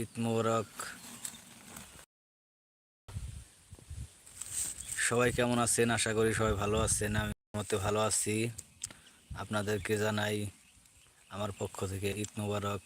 ঈদ মোবারক। সবাই কেমন আছেন? আশা করি সবাই ভালো আছেন, আমি মতে ভালো আছি। আপনাদেরকে জানাই আমার পক্ষ থেকে ঈদ মোবারক।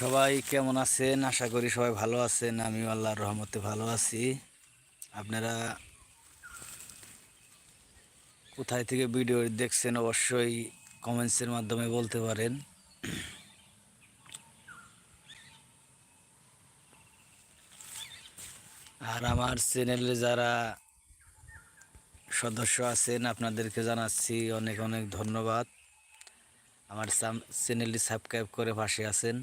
সবাই কেমন আছেন? আশা করি সবাই ভালো আছেন। আমিও আল্লাহর রহমতে ভালো আছি। আপনারা কোথায় থেকে ভিডিও দেখছেন অবশ্যই কমেন্টসের মাধ্যমে বলতে পারেন। আর আমার চ্যানেলে যারা সদস্য আছেন, আপনাদেরকে জানাচ্ছি অনেক অনেক ধন্যবাদ। আমার চ্যানেলটি সাবস্ক্রাইব করে পাশে আছেন।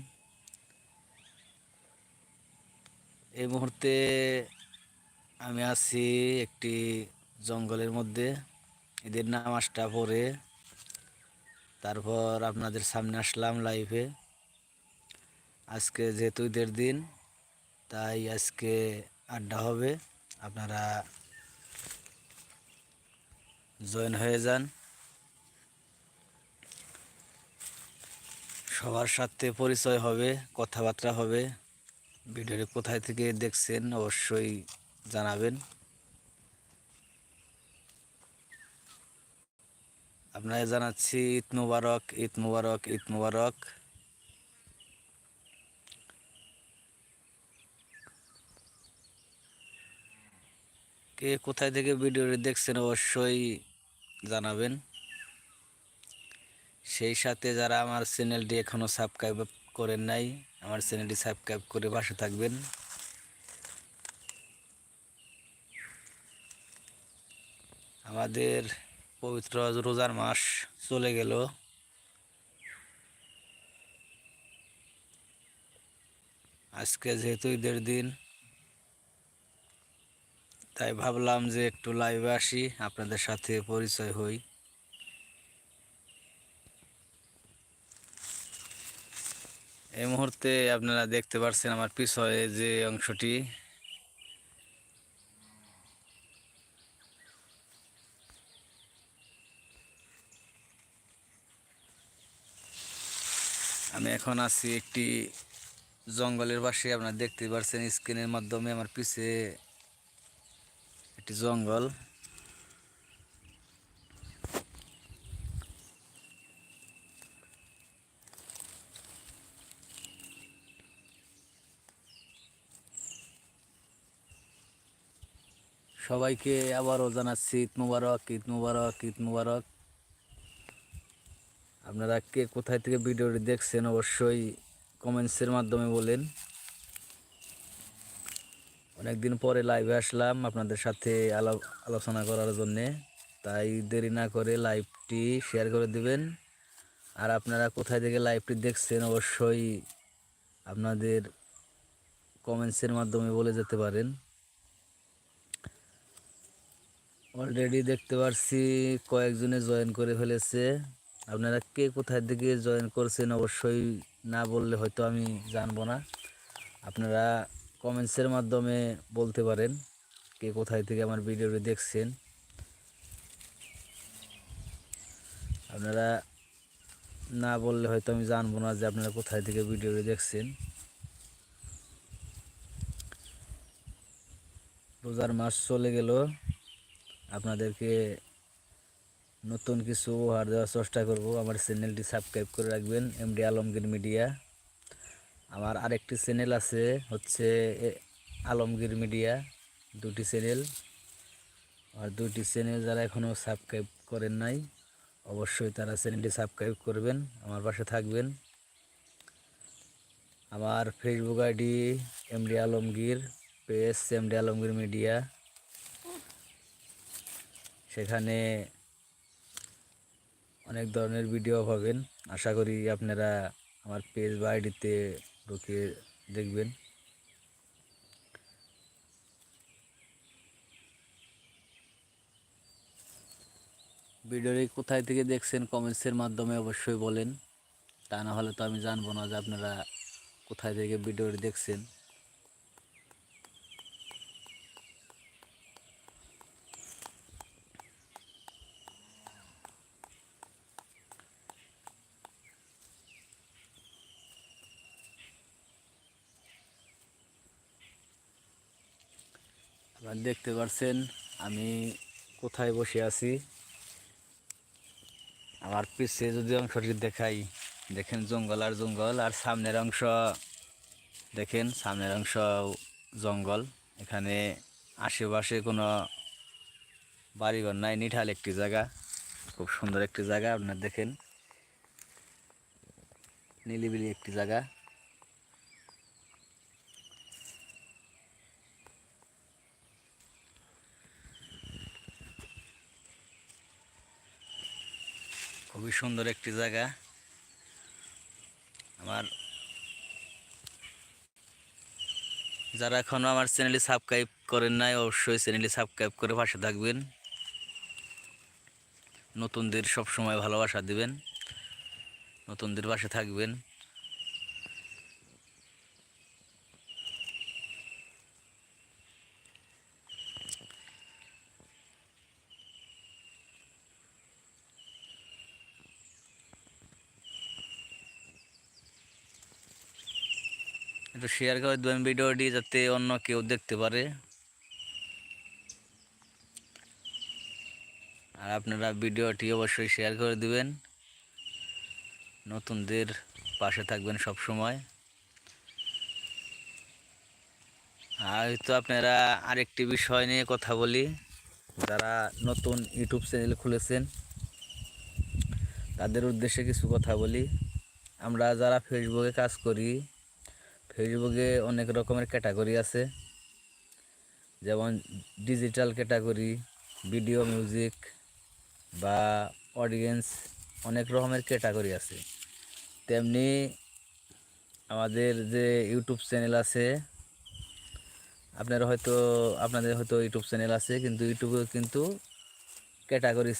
এই মুহূর্তে আমি আছি একটি জঙ্গলের মধ্যে। ঈদের নামাজটা পরে তারপর আপনাদের সামনে আসলাম লাইভে আজকে যেহেতু ঈদের দিন, তাই আজকে আড্ডা হবে। আপনারা জয়েন হয়ে যান। সবার সাথে পরিচয় হবে, কথাবার্তা হবে। ভিডিওটি কোথায় থেকে দেখছেন অবশ্যই জানাবেন। আপনাকে জানাচ্ছি, ঈদ মুবারক ঈদ মুবারক ঈদ মুবারক। কে কোথায় থেকে ভিডিওটি দেখছেন অবশ্যই জানাবেন। সেই সাথে যারা আমার চ্যানেলটি এখনও সাবস্ক্রাইব করেন নাই আমার চ্যানেলটি সাবস্ক্রাইব করে পাশে থাকবেন। আমাদের পবিত্র রোজার মাস চলে গেল। আজকে যেহেতু ঈদের দিন, তাই ভাবলাম যে একটু লাইভে আসি, আপনাদের সাথে পরিচয় হই। এই মুহূর্তে আপনারা দেখতে পাচ্ছেন আমার পিছনে যে অংশটি। আমি এখন আছি একটি জঙ্গলের পাশে, আপনারা দেখতে পাচ্ছেন স্ক্রিনের মাধ্যমে আমার পিছে একটি জঙ্গল। সবাইকে আবারও জানাচ্ছি, ঈদ মুবারক ঈদ মুবারক ঈদ মুবারক। আপনারা কে কোথায় থেকে ভিডিওটি দেখছেন অবশ্যই কমেন্টসের মাধ্যমে বলেন। অনেকদিন পরে লাইভে আসলাম আপনাদের সাথে আলো- আলোচনা করার জন্যে। তাই দেরি না করে লাইভটি শেয়ার করে দিবেন। আর আপনারা কোথায় থেকে লাইভটি দেখছেন অবশ্যই আপনাদের কমেন্টসের মাধ্যমে বলে যেতে পারেন। অলরেডি দেখতে পারছি কয়েকজনে জয়েন করে ফেলেছে। আপনারা কে কোথায় থেকে জয়েন করছেন অবশ্যই না বললে হয়তো আমি জানব না। আপনারা কমেন্টসের মাধ্যমে বলতে পারেন কে কোথায় থেকে আমার ভিডিওটি দেখছেন। আপনারা না বললে হয়তো আমি জানব না যে আপনারা কোথায় থেকে ভিডিওটি দেখছেন। রোজার মাস চলে গেল। আপনাদেরকে নতুন কিছু উপহার দেওয়ার চেষ্টা করব। আমার চ্যানেলটি সাবস্ক্রাইব করে রাখবেন, এমডি আলমগীর মিডিয়া। আমার আরেকটি চ্যানেল আছে, হচ্ছে আলমগীর মিডিয়া। দুটি চ্যানেল। আর দুটি চ্যানেল যারা এখনও সাবস্ক্রাইব করেন নাই, অবশ্যই তারা চ্যানেলটি সাবস্ক্রাইব করবেন, আমার পাশে থাকবেন। আমার Facebook ID MD Alamgir, page MD Alamgir media. সেখানে অনেক ধরনের ভিডিও পাবেন। আশা করি আপনারা আমার পেজ বা আইডিতে ঢুকে দেখবেন। ভিডিওটি কোথায় থেকে দেখছেন কমেন্টসের মাধ্যমে অবশ্যই বলেন। তা না হলে তো আমি জানব না যে আপনারা কোথায় থেকে ভিডিওটি দেখছেন। আপনারা দেখতে পাচ্ছেন আমি কোথায় বসে আছি। আমার পিছে যদি অংশটি দেখাই, দেখেন জঙ্গল আর জঙ্গল, আর সামনের অংশ, দেখেন সামনের অংশ জঙ্গল। এখানে আশেপাশে কোনো বাড়িঘর নাই, নিঠাল একটি জায়গা, খুব সুন্দর একটি জায়গা, আপনার দেখেন। নিলিবিলি একটি জায়গা। খুবই সুন্দর একটি জায়গা। আমার যারা এখনও আমার চ্যানেলে সাবস্ক্রাইব করেন নাই, অবশ্যই চ্যানেলে সাবস্ক্রাইব করে পাশে থাকবেন। নতুনদের সবসময় ভালোবাসা দিবেন। নতুনদের পাশে থাকবেন। একটু শেয়ার করে দেবেন ভিডিওটি যাতে অন্য কেউ দেখতে পারে। আর আপনারা ভিডিওটি অবশ্যই শেয়ার করে দিবেন। নতুনদের পাশে থাকবেন সব সময় হয়তো আপনারা আরেকটি বিষয় নিয়ে কথা বলি। যারা নতুন ইউটিউব চ্যানেল খুলেছেন, তাদের উদ্দেশ্যে কিছু কথা বলি। আমরা যারা ফেসবুকে কাজ করি ফেসবুকে অনেক রকমের ক্যাটাগরি আছে। যেমন ডিজিটাল ক্যাটাগরি, ভিডিও মিউজিক বা অডিয়েন্স অনেক রকমের ক্যাটাগরি আছে। তেমনি আমাদের যে ইউটিউব চ্যানেল আছে, আপনারা হয়তো, আপনাদের হয়তো ইউটিউব চ্যানেল আছে, কিন্তু ইউটিউবে কিন্তু ক্যাটাগরি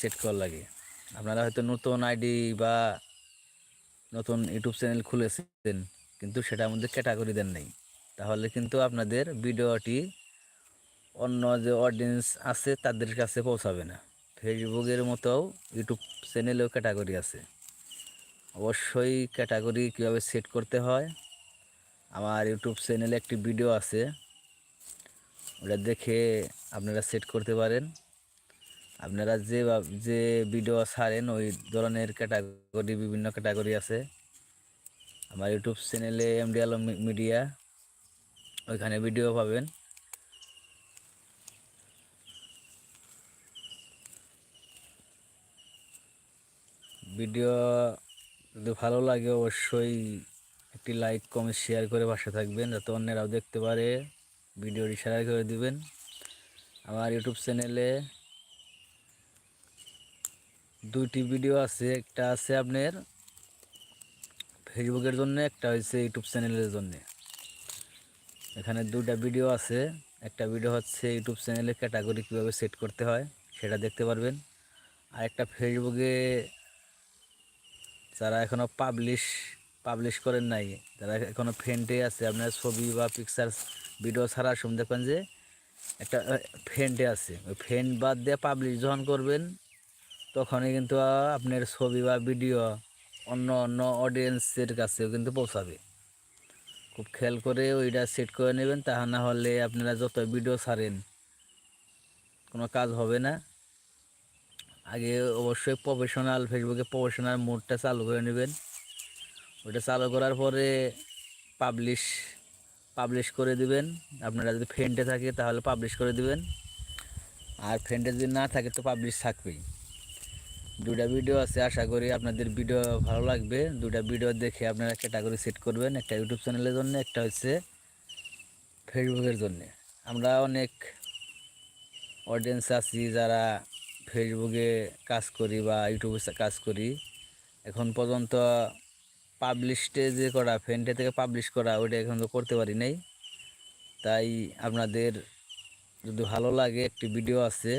সেট করা লাগে। আপনারা হয়তো নতুন আইডি বা নতুন ইউটিউব চ্যানেল খুলেছেন কিন্তু সেটা মধ্যে ক্যাটাগরি দেন নাই। তাহলে কিন্তু আপনাদের ভিডিওটি অন্য যে অডিয়েন্স আছে তাদের কাছে পৌঁছাবে না। ফেসবুকের মতো ইউটিউব চ্যানেলেও ক্যাটাগরি আছে। অবশ্যই ক্যাটাগরি কীভাবে সেট করতে হয়, আমার ইউটিউব চ্যানেলে একটি ভিডিও আছে। ওটা দেখে আপনারা সেট করতে পারেন। আপনারা যে যে ভিডিও ছাড়েন, ওই ধরনের ক্যাটাগরি বিভিন্ন ক্যাটাগরি আছে। আমার ইউটিউব চ্যানেলে এম এমডি আলম মিডিয়া, ওইখানে ভিডিও পাবেন। ভিডিও যদি ভালো লাগে অবশ্যই একটি লাইক কমেন্ট শেয়ার করে পাশে থাকবেন, যাতে অন্যরাও দেখতে পারে। ভিডিওটি শেয়ার করে দিবেন। আমার ইউটিউব চ্যানেলে দুইটি ভিডিও আছে। একটা আছে আপনার ফেসবুকের জন্য, একটা হয়েছে ইউটিউব চ্যানেলের জন্য। এখানে দুটা ভিডিও আছে। একটা ভিডিও হচ্ছে ইউটিউব চ্যানেলে ক্যাটাগরি কীভাবে সেট করতে হয়, সেটা দেখতে পারবেন। আর একটা ফেসবুকে যারা এখনও পাবলিশ পাবলিশ করেন নাই, যারা এখনও ফ্রেন্ডে আছে, আপনার ছবি বা পিকচার ভিডিও ছাড়ার সময় দেখবেন যে একটা ফ্রেন্ডে আছে। ওই ফ্রেন্ড বাদ দিয়ে পাবলিশ যখন করবেন, তখনই কিন্তু আপনার ছবি বা ভিডিও অন্য অন্য অডিয়েন্সের কাছেও কিন্তু পৌঁছাবে। খুব খেয়াল করে ওইটা সেট করে নেবেন, তা না হলে আপনারা যত ভিডিও ছাড়েন, কোনো কাজ হবে না। আগে অবশ্যই প্রফেশনাল ফেসবুকে প্রফেশনাল মোডটা চালু করে নেবেন। ওইটা চালু করার পরে পাবলিশ পাবলিশ করে দিবেন। আপনারা যদি ফ্রেন্ডে থাকে তাহলে পাবলিশ করে দিবেন। আর ফ্রেন্ডে যদি না থাকে তো পাবলিশ থাকবেই। দুটা ভিডিও আছে, আশা করি আপনাদের ভিডিও ভালো লাগবে। দুটা ভিডিও দেখে আপনারা ক্যাটাগরি সেট করবেন, একটা ইউটিউব চ্যানেলের জন্য, একটা হচ্ছে ফেসবুকের জন্য। আমরা অনেক অডিয়েন্স আছি যারা ফেসবুকে কাজ করি বা ইউটিউবে কাজ করি। এখন পর্যন্ত পাবলিশটে যে করা ফ্রেন্ডে থেকে পাবলিশ করা, ওইটা এখন তো করতে পারি নাই। তাই আপনাদের যদি ভালো লাগে, একটি ভিডিও আছে,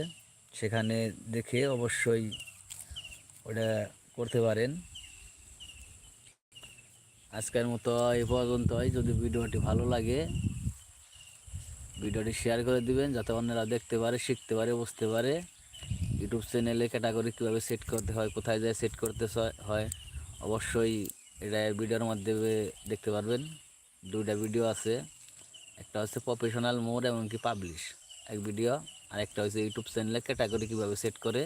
সেখানে দেখে অবশ্যই ওটা করতে পারেন। আজকের মতো এই পর্যন্তই। যদি ভিডিওটি ভালো লাগে, ভিডিওটি শেয়ার করে দিবেন যাতে অন্যরা দেখতে পারে, শিখতে পারে, বুঝতে পারে। ইউটিউব চ্যানেলে ক্যাটাগরি কীভাবে সেট করতে হয়, কোথায় যায় সেট করতে হয়, অবশ্যই এটা ভিডিওর মাধ্যমে দেখতে পারবেন। দুইটা ভিডিও আছে, একটা হচ্ছে প্রফেশনাল মোড এমনকি পাবলিশ এক ভিডিও আর একটা হচ্ছে ইউটিউব চ্যানেলে ক্যাটাগরি কীভাবে সেট করে,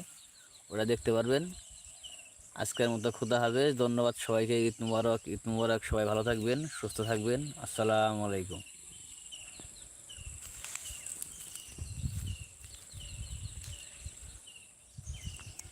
ওটা দেখতে পারবেন। আজকের মতো খুদা হবে ধন্যবাদ সবাইকে। ঈদ মুবারক ঈদ মুবারক। সবাই ভালো থাকবেন, সুস্থ থাকবেন। আসসালামু আলাইকুম।